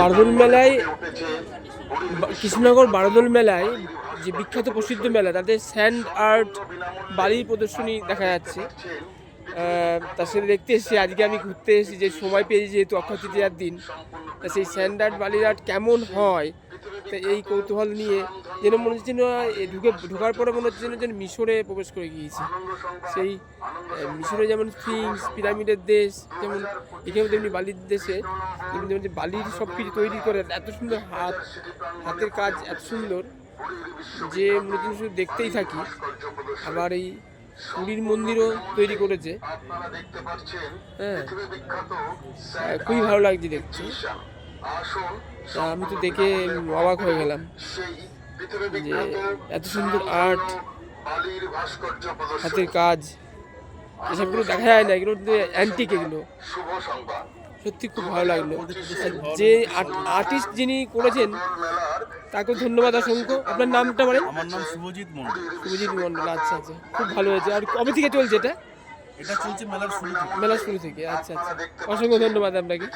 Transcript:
বারদোল মেলায় কৃষ্ণনগর বারদোল মেলায় যে বিখ্যাত প্রসিদ্ধ মেলা, তাতে স্যান্ড আর্ট বালির প্রদর্শনী দেখা যাচ্ছে। তার সাথে দেখতে এসেছি, আজকে আমি ঘুরতে এসেছি, যে সময় পেয়েছি যেহেতু অক্ষয় তৃতীয়ার দিন, তা সেই স্যান্ড আর্ট বালির আর্ট কেমন হয় তা এই কৌতূহল নিয়ে যেন মনে হচ্ছে যেন ঢুকে, ঢোকার পরে মনে হচ্ছে যেন মিশরে প্রবেশ করে গিয়েছি। সেই মিশরে যেমন স্ফিংস পিরামিডের দেশ, যেমন এখানেও তেমনি বালির দেশে, তেমনি যেমন বালির সব কিছু তৈরি করে, এত সুন্দর হাত, হাতের কাজ এত সুন্দর যে মনে হচ্ছে শুধু দেখতেই থাকি। আবার এই পুরীর মন্দিরও তৈরি করেছে। হ্যাঁ খুবই ভালো লাগছে দেখতে। তা আমি তো দেখে অবাক হয়ে গেলাম যে এত সুন্দর আর্ট হাতের কাজ এসবগুলো দেখা যায় না এগুলো অ্যান্টিক এগুলো। সত্যি খুব ভালো লাগল। যে আর্টিস্ট যিনি করেছেন তাকে ধন্যবাদ অসংখ্য। আপনার নামটা বলেন? আমার নাম শুভজিৎ মন্ডল শুভজিৎ মন্ডল আচ্ছা আচ্ছা। খুব ভালো হয়েছে। আর কবে থেকে চলছে এটা? এটা চলছে মেলার শুরু থেকে। মেলা শুরু থেকে আচ্ছা আচ্ছা। অসংখ্য ধন্যবাদ আপনাকে।